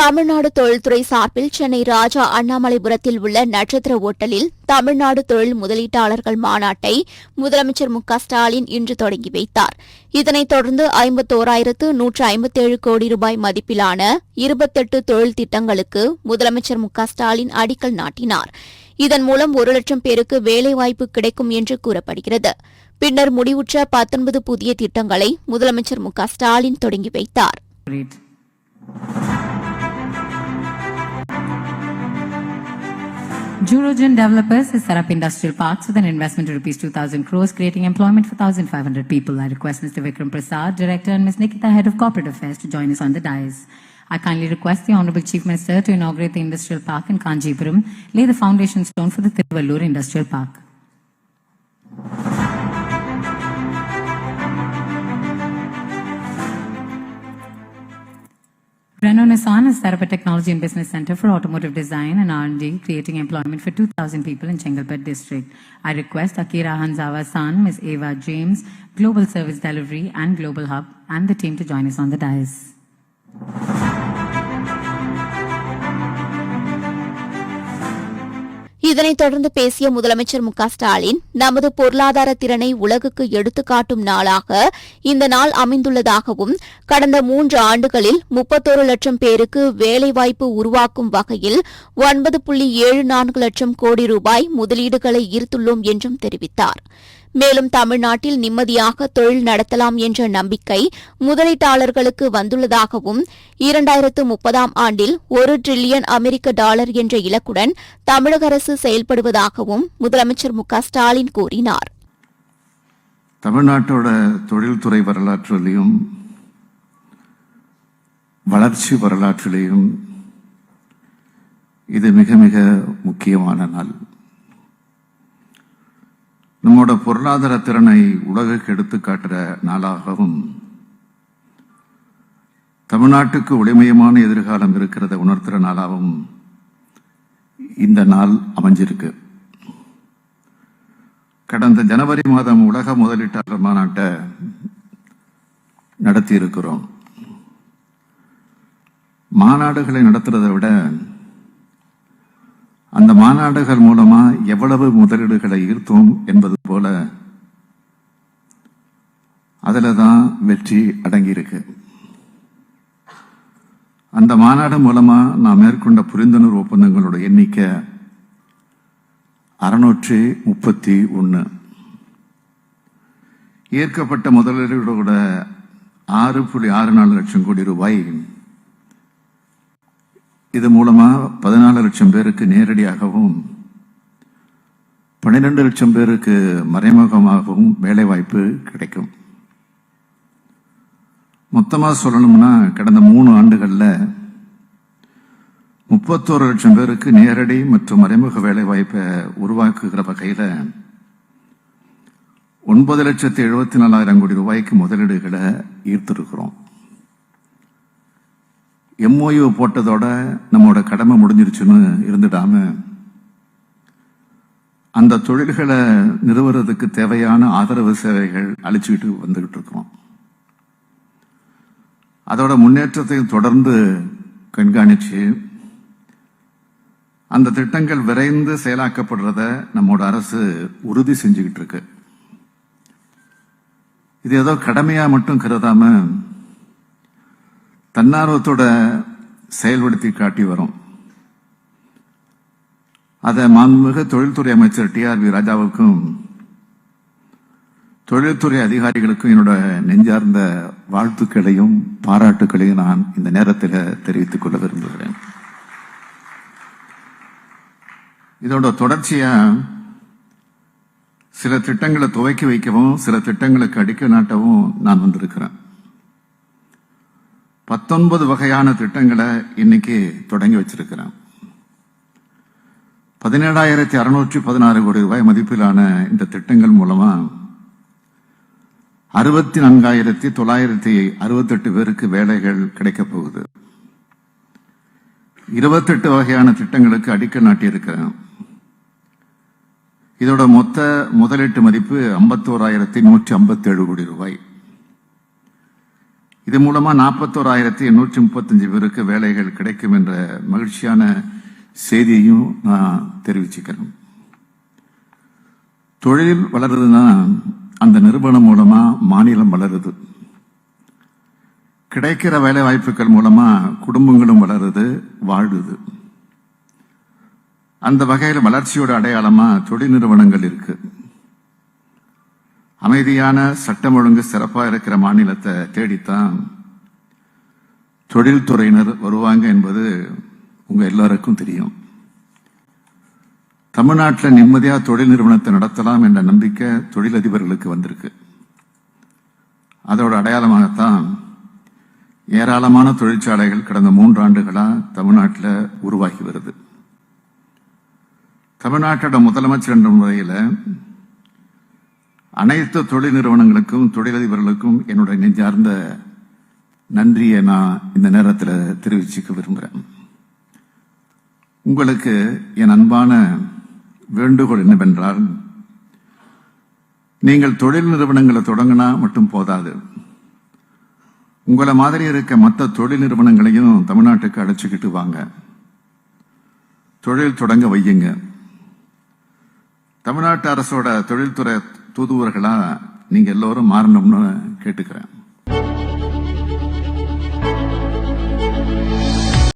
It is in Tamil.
தமிழ்நாடு தொழில்துறை சார்பில் சென்னை ராஜா அண்ணாமலைபுரத்தில் உள்ள நட்சத்திர ஓட்டலில் தமிழ்நாடு தொழில் முதலீட்டாளர்கள் மாநாட்டை முதலமைச்சர் மு ஸ்டாலின் இன்று தொடங்கி வைத்தார். இதனைத் தொடர்ந்து ஐம்பத்தோராயிரத்து நூற்று ஐம்பத்தேழு கோடி ரூபாய் மதிப்பிலான இருபத்தெட்டு தொழில் திட்டங்களுக்கு முதலமைச்சர் மு ஸ்டாலின் அடிக்கல் நாட்டினார். இதன் மூலம் ஒரு லட்சம் பேருக்கு வேலைவாய்ப்பு கிடைக்கும் என்று கூறப்படுகிறது. பின்னர் முடிவுற்ற பத்தொன்பது புதிய திட்டங்களை முதலமைச்சர் மு ஸ்டாலின் தொடங்கி வைத்தார். Jurogen Developers has set up industrial parks with an investment of rupees 2,000 crores, creating employment for 1,500 people. I request Mr. Vikram Prasad, Director, and Ms. Nikita, Head of Corporate Affairs, to join us on the dais. I kindly request the Honorable Chief Minister to inaugurate the industrial park in Kanjipuram, lay the foundation stone for the Thiruvallur Industrial Park. Renault Nissan has set up a technology and business center for automotive design and R&D, creating employment for 2,000 people in Chengalpet district. I request Akira Hanzawa San, Ms. Ava James, Global Service Delivery and Global Hub, and the team to join us on the dais. இதனைத் தொடர்ந்து பேசிய முதலமைச்சர் மு ஸ்டாலின் நமது பொருளாதார திறனை உலகுக்கு எடுத்துக்காட்டும் நாளாக இந்த நாள் அமைந்துள்ளதாகவும் கடந்த மூன்று ஆண்டுகளில் முப்பத்தோரு லட்சம் பேருக்கு வேலைவாய்ப்பு உருவாக்கும் வகையில் ஒன்பது புள்ளி ஏழு நான்கு லட்சம் கோடி ரூபாய் முதலீடுகளை ஈர்த்துள்ளோம் என்றும் தெரிவித்தார். மேலும் தமிழ்நாட்டில் நிம்மதியாக தொழில் நடத்தலாம் என்ற நம்பிக்கை முதலீட்டாளர்களுக்கு வந்துள்ளதாகவும் இரண்டாயிரத்து முப்பதாம் ஆண்டில் ஒரு டிரில்லியன் அமெரிக்க டாலர் என்ற இலக்குடன் தமிழக அரசு செயல்படுவதாகவும் முதலமைச்சர் மு ஸ்டாலின் கூறினார். தமிழ்நாட்டோட தொழில்துறை வரலாற்றிலையும் வளர்ச்சி வரலாற்றிலையும் இது மிக மிக முக்கியமான நாள். நம்மோட பொருளாதார திறனை உலகுக்கு எடுத்து காட்டுற நாளாகவும் தமிழ்நாட்டுக்கு ஒளிமயமான எதிர்காலம் இருக்கிறத உணர்த்துற நாளாகவும் இந்த நாள் அமைஞ்சிருக்கு. கடந்த ஜனவரி மாதம் உலக முதலீட்டாளர் மாநாட்டை நடத்தி இருக்கிறோம் மாநாடுகளை நடத்துறதை விட அந்த மாநாடுகள் மூலமா எவ்வளவு முதலீடுகளை ஈர்த்தோம் என்பது போல அதில் தான் வெற்றி அடங்கியிருக்கு. அந்த மாநாடு மூலமா நான் மேற்கொண்ட புரிந்துணர்வு ஒப்பந்தங்களோட எண்ணிக்கை அறுநூற்றி முப்பத்தி ஒன்று ஏற்கப்பட்ட முதலீடுகளோட ஆறு புள்ளி ஆறு நாலு லட்சம் கோடி ரூபாய் இது மூலமாக பதினாலு லட்சம் பேருக்கு நேரடியாகவும் பன்னிரெண்டு லட்சம் பேருக்கு மறைமுகமாகவும் வேலைவாய்ப்பு கிடைக்கும். மொத்தமாக சொல்லணும்னா கடந்த மூணு ஆண்டுகளில் முப்பத்தோரு லட்சம் பேருக்கு நேரடி மற்றும் மறைமுக வேலைவாய்ப்பை உருவாக்குகிற வகையில் ஒன்பது லட்சத்தி எழுபத்தி நாலாயிரம் கோடி ரூபாய்க்கு முதலீடுகளை ஈர்த்திருக்கிறோம். எம்ஓயு போட்டதோட நம்மளோட கடமை முடிஞ்சிருச்சுன்னு இருந்துடாம அந்த தொழில்களை நிறுவுறதுக்கு தேவையான ஆதரவு சேவைகள் அழிச்சுக்கிட்டு வந்துகிட்டு இருக்கிறோம் அதோட முன்னேற்றத்தையும் தொடர்ந்து கண்காணிச்சு அந்த திட்டங்கள் விரைந்து செயலாக்கப்படுறத நம்மோட அரசு உறுதி செஞ்சுக்கிட்டு இருக்கு. இது ஏதோ கடமையா மட்டும் கருதாம தன்னார்வத்தோட செயல்படுத்தி காட்டி வரும். அதை மாண்புமிகு தொழில்துறை அமைச்சர் டி ஆர் வி ராஜாவுக்கும் தொழில்துறை அதிகாரிகளுக்கும் என்னோட நெஞ்சார்ந்த வாழ்த்துக்களையும் பாராட்டுக்களையும் நான் இந்த நேரத்தில் தெரிவித்துக் கொள்ள விரும்புகிறேன். இதோட தொடர்ச்சியா சில திட்டங்களை துவக்கி வைக்கவும் சில திட்டங்களுக்கு அடிக்க நாட்டவும் நான் வந்திருக்கிறேன். பத்தொன்பது வகையான திட்டங்களை இன்னைக்கு தொடங்கி வச்சிருக்கிறேன். பதினேழாயிரத்தி அறுநூற்றி பதினாறு கோடி ரூபாய் மதிப்பிலான இந்த திட்டங்கள் மூலமா அறுபத்தி நான்காயிரத்தி தொள்ளாயிரத்தி அறுபத்தெட்டு பேருக்கு வேலைகள் கிடைக்கப் போகுது. இருபத்தெட்டு வகையான திட்டங்களுக்கு அடிக்கல் நாட்டியிருக்கிறேன். இதோட மொத்த முதலீட்டு மதிப்பு ஐம்பத்தோராயிரத்தி நூற்றி ஐம்பத்தேழு கோடி ரூபாய். இது மூலமா நாற்பத்தோராயிரத்தி எண்ணூற்றி முப்பத்தஞ்சு பேருக்கு வேலைகள் கிடைக்கும் என்ற மகிழ்ச்சியான செய்தியையும் நான் தெரிவிச்சுக்கிறேன். தொழில் வளருதுன்னா அந்த நிறுவனம் மூலமா மாநிலம் வளருது. கிடைக்கிற வேலை வாய்ப்புகள் மூலமா குடும்பங்களும் வளருது வாழுது. அந்த வகையில் வளர்ச்சியோட அடையாளமா தொழில் நிறுவனங்கள் இருக்குது அமைதியான சட்டம் ஒழுங்கு சிறப்பாக இருக்கிற மாநிலத்தை தேடித்தான் தொழில்துறையினர் வருவாங்க என்பது உங்க எல்லாருக்கும் தெரியும். தமிழ்நாட்டில் நிம்மதியாக தொழில் நிறுவனத்தை நடத்தலாம் என்ற நம்பிக்கை தொழிலதிபர்களுக்கு வந்திருக்கு. அதோட அடையாளமாகத்தான் ஏராளமான தொழிற்சாலைகள் கடந்த மூன்றாண்டுகளா தமிழ்நாட்டில் உருவாகி வருது. தமிழ்நாட்டோட முதலமைச்சர் என்ற முறையில் அனைத்து தொழில் நிறுவனங்களுக்கும் தொழிலதிபர்களுக்கும் என்னுடைய நெஞ்சார்ந்த நன்றியை நான் இந்த நேரத்தில் தெரிவிச்சுக்க விரும்புகிறேன் உங்களுக்கு என் அன்பான வேண்டுகோள் என்னவென்றால் நீங்கள் தொழில் நிறுவனங்களை தொடங்கினா மட்டும் போதாது. உங்களை மாதிரி இருக்க மற்ற தொழில் நிறுவனங்களையும் தமிழ்நாட்டுக்கு அழைச்சிக்கிட்டு வாங்க. தொழில் தொடங்க வையுங்க. தமிழ்நாட்டு அரசோட தொழில்துறை தூதுவர்களா நீங்க எல்லோரும் மாறணும்னு கேட்டுக்கிறேன்.